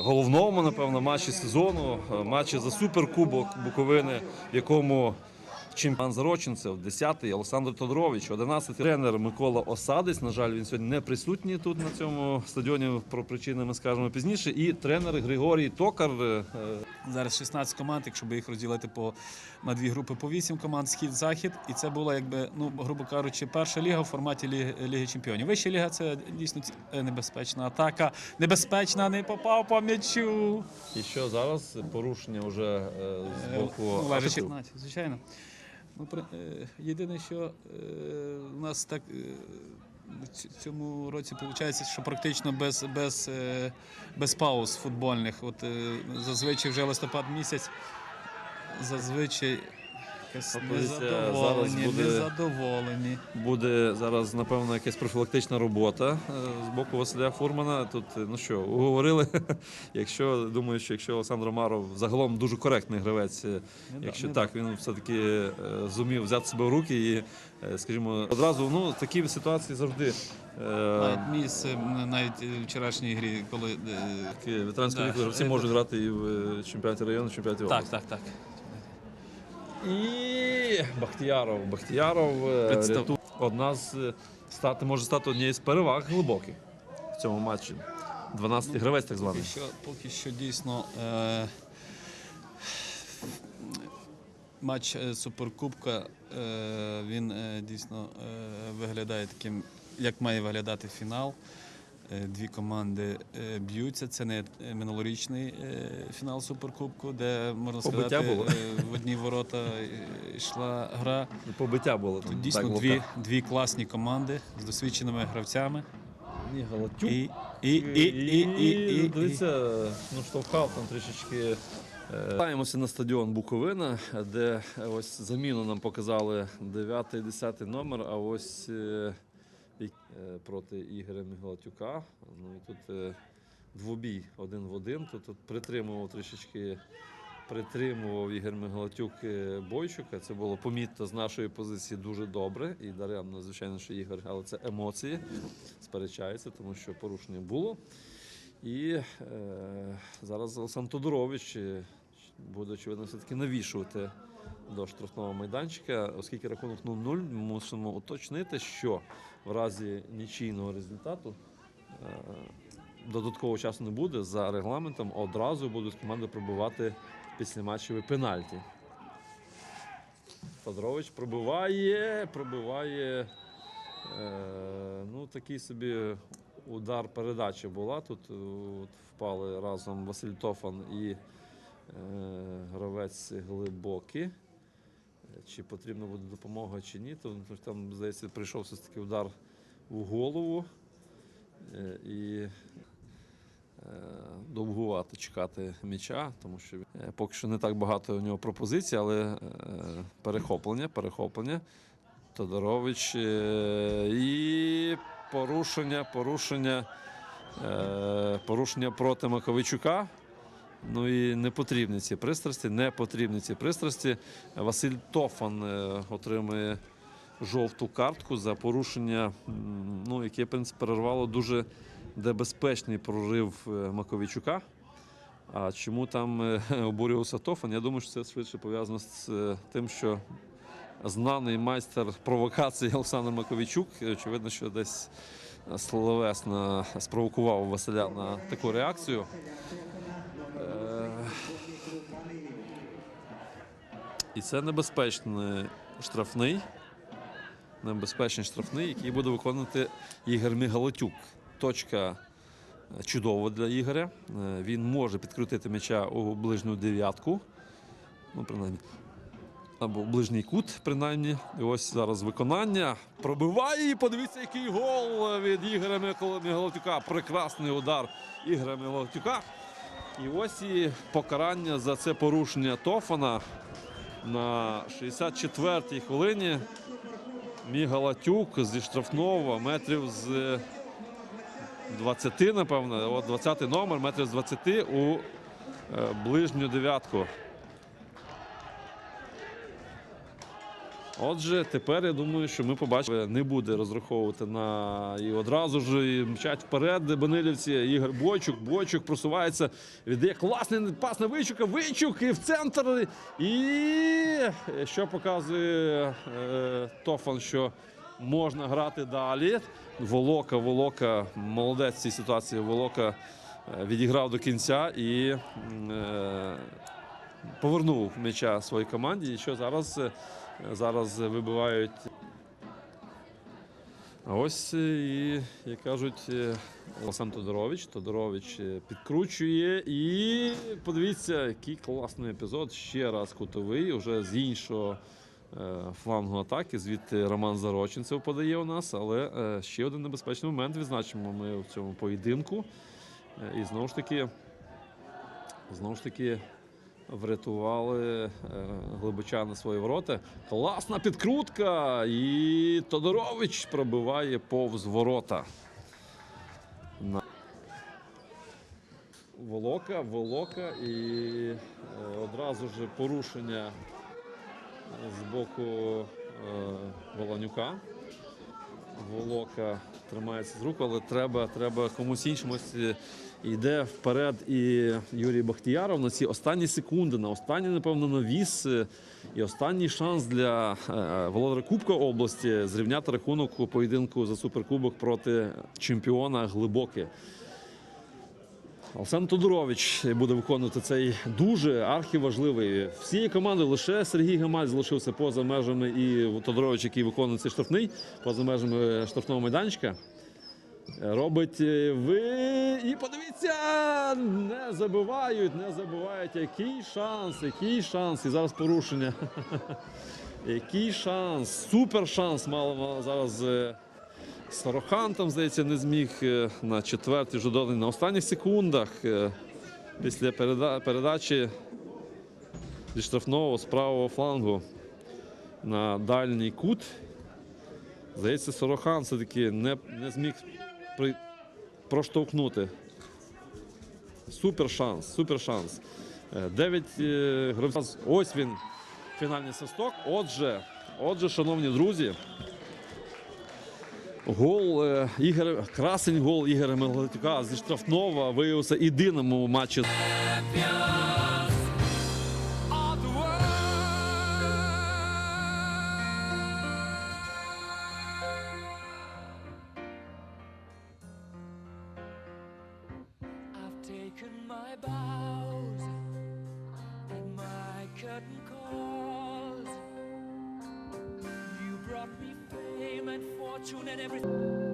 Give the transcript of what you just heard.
головному, напевно, матчі сезону, е, матчі за суперкубок Буковини, в якому чемпіон Зарочинцев, 10-й Олександр Тодорович, 11-й тренер Микола Осадець. На жаль, він сьогодні не присутній тут на цьому стадіоні. Про причини ми скажемо пізніше. І тренер Григорій Токар. е, Зараз 16 команд, якщо би їх розділити по на дві групи по 8 команд, схід, захід. І це була, якби, ну грубо кажучи, перша ліга в форматі Ліги, Ліги Чемпіонів. Вища ліга це дійсно е, небезпечна атака. Небезпечна, не попав по м'ячу. І що зараз порушення вже е, з боку ну, звичайно. Ну, при- е, єдине, що е, у нас так е, в цьому році виходить, що практично без, без, е, без пауз футбольних. От е, зазвичай вже листопад місяць, зазвичай Пропозиція незадоволені, буде- незадоволені. Буде зараз, напевно, якась профілактична робота е, з боку Василя Фурмана. Тут, е, ну що, уговорили. якщо думаю, що якщо Олександр Омаров загалом дуже коректний гравець, е, да, якщо не так, він все-таки е, зумів взяти себе в руки і, е, скажімо, одразу ну, такі ситуації завжди. е, Навіть місце м, навіть в вчорашній грі, коли. е, Такі ветеранські Да, віку гравці можуть грати і в е, чемпіонаті району, чемпіонаті Так, області. так, так. І Бахтіяров. Бахтіяров е, Представ- одна з е, стати може стати однією з переваг глибоких в цьому матчі. 12-й гравець, так званий. Поки що, поки що дійсно е, матч е, Суперкубка е, він е, дійсно е, виглядає таким, як має виглядати фінал. Е, Дві команди е, б'ються. Це не е, минулорічний фінал Суперкубку, де можна Побиття сказати, було. в одні ворота йшла гра. Побиття було. Тут дійсно так, дві, дві класні команди з досвідченими гравцями. Ні, Галатюк. І, і, і, і, і, і, і. Дивіться, ну штовхав там трішечки. Вертаємося на стадіон Буковина, де ось заміну нам показали 9-10 номер, а ось е, проти Ігоря Мігалатюка. Ну і тут е, двобій один в один. Тут, тут притримував трішечки. Притримував Ігор Мигалатюк е, Бойчука. Це було помітно з нашої позиції дуже добре. І даремно, звичайно, що Ігор, але це емоції. Сперечається, тому що порушення було. І е, зараз Олександр Тодорович буде, очевидно, все-таки навішувати до штрафного майданчика, оскільки рахунок 0-0, мусимо уточнити, що в разі нічийного результату е, додаткового часу не буде. За регламентом одразу будуть команди пробивати післяматчеві пенальті. Тодорович пробиває, пробиває. Е, ну, такий собі удар передачі була. Тут е, от, впали разом Василь Тофан і е, гравець глибокий. Чи потрібна буде допомога, чи ні. То, там, здається, прийшов все таки удар в голову. Е, і е, довгувати чекати м'яча, тому що е, поки що не так багато у нього пропозицій, але перехоплення, перехоплення. Тодорович і порушення, порушення, порушення проти Маковичука. Ну і не потрібні ці пристрасті, не потрібні ці пристрасті. Василь Тофан е, отримує жовту картку за порушення, ну, яке принципі, перервало дуже небезпечний прорив е, Маковичука. А чому там е, обурювався Тофан? Я думаю, що це швидше пов'язано з тим, що знаний майстер провокації Олександр Маковичук. Очевидно, що десь словесно спровокував Василя на таку реакцію. І це небезпечний штрафний. Небезпечний штрафний, який буде виконувати Ігор Мігалотюк. Точка е, чудова для Ігоря. Е, Він може підкрутити м'яча у ближню дев'ятку. Ну, принаймні, або ближній кут, принаймні. І ось зараз виконання. Пробиває і подивіться, який гол від Ігоря Мігалатюка. Прекрасний удар Ігоря Мігалатюка. І ось і покарання за це порушення Тофана на 64-й хвилині. Мігалатюк зі штрафного метрів з 20, напевно, от 20 номер, метрів з 20 у е, ближню дев'ятку. Отже, тепер я думаю, що ми побачимо, не буде розраховувати на і одразу ж і мчать вперед Банилівці. Ігор Бойчук. Бойчук просувається. Віддає класний пас на Вийчука. Вийчук і в центр. І що показує е, Тофан, що можна грати далі. Волока, Волока, молодець в цій ситуації. Волока е, відіграв до кінця і е, повернув м'яча своїй команді. І що зараз, е, зараз вибивають. Ось е, і, як кажуть, е, Олександр Тодорович. Тодорович е, підкручує. І подивіться, який класний епізод. Ще раз кутовий, вже з іншого флангу атаки. Звідти Роман Зароченцев подає у нас. Але ще один небезпечний момент відзначимо ми в цьому поєдинку. І знову ж таки, знову ж таки, врятували е, глибочани свої ворота. Класна підкрутка! І Тодорович пробиває повз ворота. Волока, Волока і е, одразу ж порушення з боку е, Волонюка. Волока тримається з рук, але треба, треба комусь іншому. Йде вперед і Юрій Бахтіяров на ці останні секунди, на останній, напевно, навіс і останній шанс для е, володаря Кубка області зрівняти рахунок у поєдинку за суперкубок проти чемпіона Глибоке. Олександр Тодорович буде виконувати цей дуже архіважливий. Всієї команди лише Сергій Гамаль залишився поза межами і Тодорович, який виконує цей штрафний, поза межами штрафного майданчика. Робить е, ви. І подивіться! Не забивають, не забивають. Який шанс, який шанс. І зараз порушення. Який шанс, супер шанс мало зараз. е, Сорохан там, здається, не зміг е, на четвертій жодовий на останніх секундах після передачі зі штрафного з правого флангу на дальній кут. Здається, Сорохан все-таки не, не зміг. Проштовхнути. Супер шанс, супер шанс. Е, Дев'ять е, гравців. Ось він, фінальний свисток. Отже, отже, шановні друзі. Гол е, Ігоря, красень гол Ігоря Мелетюка зі штрафного виявився єдиним у матчі. Taken my bows and my curtain calls. You brought me fame and fortune and everything.